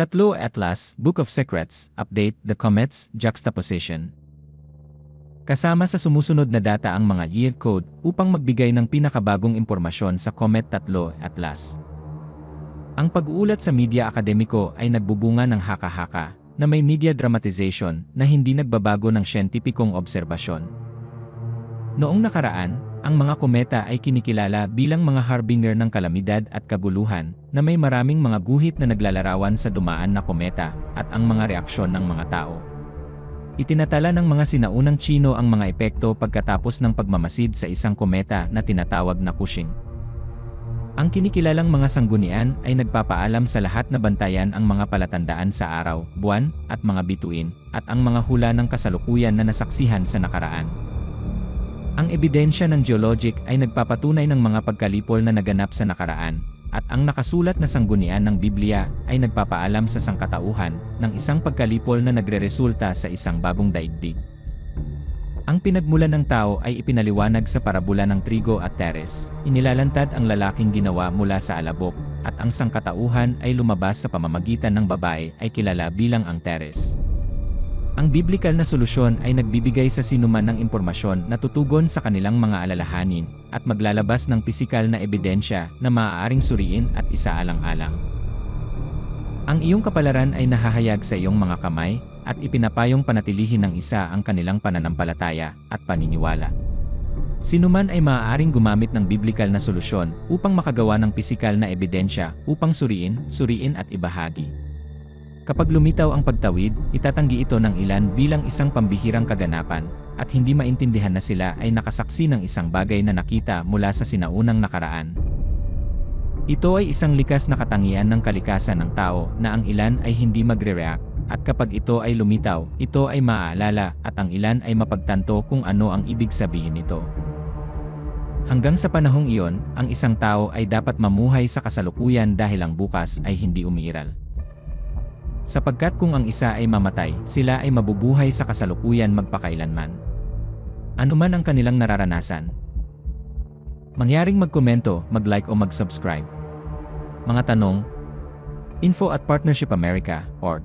Tatlo Atlas, Book of Secrets, Update, The Comets, Juxtaposition. Kasama sa sumusunod na data ang mga year code upang magbigay ng pinakabagong impormasyon sa Comet 3 Atlas. Ang pag-uulat sa media akademiko ay nagbubunga ng haka-haka na may media dramatization na hindi nagbabago ng siyentipikong obserbasyon. Noong nakaraan, ang mga kometa ay kinikilala bilang mga harbinger ng kalamidad at kaguluhan na may maraming mga guhit na naglalarawan sa dumaan na kometa at ang mga reaksyon ng mga tao. Itinatala ng mga sinaunang Chino ang mga epekto pagkatapos ng pagmamasid sa isang kometa na tinatawag na Cushing. Ang kinikilalang mga sanggunian ay nagpapaalam sa lahat na bantayan ang mga palatandaan sa araw, buwan, at mga bituin, at ang mga hula ng kasalukuyan na nasaksihan sa nakaraan. Ang ebidensya ng geologic ay nagpapatunay ng mga pagkalipol na naganap sa nakaraan, at ang nakasulat na sanggunian ng Biblia ay nagpapaalam sa sangkatauhan ng isang pagkalipol na nagreresulta sa isang bagong daigdig. Ang pinagmulan ng tao ay ipinaliwanag sa parabula ng trigo at teres. Inilalantad ang lalaking ginawa mula sa alabok, at ang sangkatauhan ay lumabas sa pamamagitan ng babae ay kilala bilang ang teres. Ang biblikal na solusyon ay nagbibigay sa sinuman ng impormasyon na tutugon sa kanilang mga alalahanin at maglalabas ng pisikal na ebidensya na maaaring suriin at isaalang-alang. Ang iyong kapalaran ay nahahayag sa iyong mga kamay at ipinapayong panatilihin ng isa ang kanilang pananampalataya at paniniwala. Sinuman ay maaaring gumamit ng biblikal na solusyon upang makagawa ng pisikal na ebidensya upang suriin, suriin at ibahagi. Kapag lumitaw ang pagtawid, itatanggi ito ng ilan bilang isang pambihirang kaganapan, at hindi maintindihan na sila ay nakasaksi ng isang bagay na nakita mula sa sinaunang nakaraan. Ito ay isang likas na katangian ng kalikasan ng tao na ang ilan ay hindi magre-react, at kapag ito ay lumitaw, ito ay maaalala at ang ilan ay mapagtanto kung ano ang ibig sabihin nito. Hanggang sa panahong iyon, ang isang tao ay dapat mamuhay sa kasalukuyan dahil ang bukas ay hindi umiiral. Sapagkat kung ang isa ay mamatay, sila ay mabubuhay sa kasalukuyan magpakailanman. Ano man ang kanilang nararanasan. Mangyaring magkomento, mag-like o mag-subscribe. Mga tanong, info at Partnership America, org.